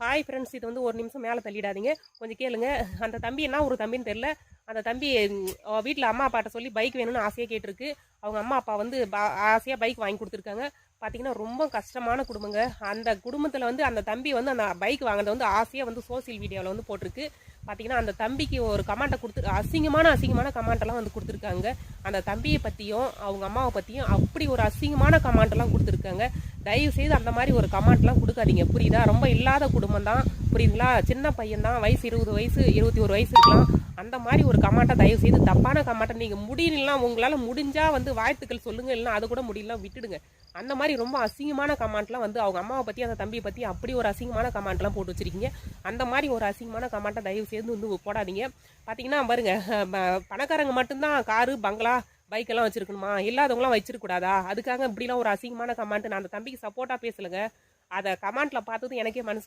Hi friends இது வந்து ஒரு நிமிஷம் மேலே தள்ளிடாதீங்க. கொஞ்சம் கேளுங்க. அந்த தம்பி என்ன ஒரு தம்பின்னு தெரில அந்த தம்பி வீட்டில் அம்மா அப்பாட்ட சொல்லி பைக் வேணும்னு ஆசையாக கேட்டிருக்கு. அவங்க அம்மா அப்பா வந்து பா- ஆசையாக பைக் வாங்கி கொடுத்துருக்காங்க. பார்த்தீங்கன்னா ரொம்ப கஷ்டமான குடும்பங்க. அந்த குடும்பத்தில் வந்து அந்த தம்பி வந்து அந்த பைக் வாங்கினது வந்து ஆசையாக வந்து சோசியல் மீடியாவில் வந்து போட்டிருக்கு. பார்த்தீங்கன்னா அந்த தம்பிக்கு ஒரு கமெண்ட்டை கொடுத்து அசிங்கமான அசிங்கமான கமாண்டெல்லாம் வந்து கொடுத்துருக்காங்க. அந்த தம்பியை பற்றியும் அவங்க அம்மாவை பற்றியும் அப்படி ஒரு அசிங்கமான கமாண்டெல்லாம் கொடுத்துருக்காங்க. தயவு செய்து அந்த மாதிரி ஒரு கமெண்ட்லாம் கொடுக்காதீங்க. புரியுதா? ரொம்ப இல்லாத குடும்பம் தான். புரியுதுங்களா? சின்ன பையன் தான். வயசு இருபது வயசு இருபத்தி ஒரு வயசு இருக்கலாம். அந்த மாதிரி ஒரு கமெண்ட்டை தயவு செய்து தப்பான கமாட்டை நீங்கள் முடியலாம் உங்களால் முடிஞ்சால் வந்து வாழ்த்துக்கள் சொல்லுங்கள் இல்லைனா அது கூட முடியலாம் விட்டுடுங்க. அந்த மாதிரி ரொம்ப அசிங்கமான கமாண்ட்லாம் வந்து அவங்க அம்மாவை பற்றி அந்த தம்பியை பற்றி அப்படி ஒரு அசிங்கமான கமெண்ட்லாம் போட்டு வச்சுருக்கீங்க. அந்த மாதிரி ஒரு அசிங்கமான கமெண்ட்டை தயவு செய்து வந்து போடாதீங்க. பார்த்தீங்கன்னா பாருங்க பணக்காரங்க மட்டும்தான் காரு பங்களா பைக் எல்லாம் வச்சிருக்கணுமா? இல்லாதவங்களாம் வச்சிருக்கூடாதா அதுக்காக இப்படிலாம் ஒரு அசிங்கமான கமெண்ட் நான் அந்த தம்பிக்கு சப்போர்ட்டாக பேசலைங்க. அதை கமெண்ட்ல பார்த்தது எனக்கே மனசு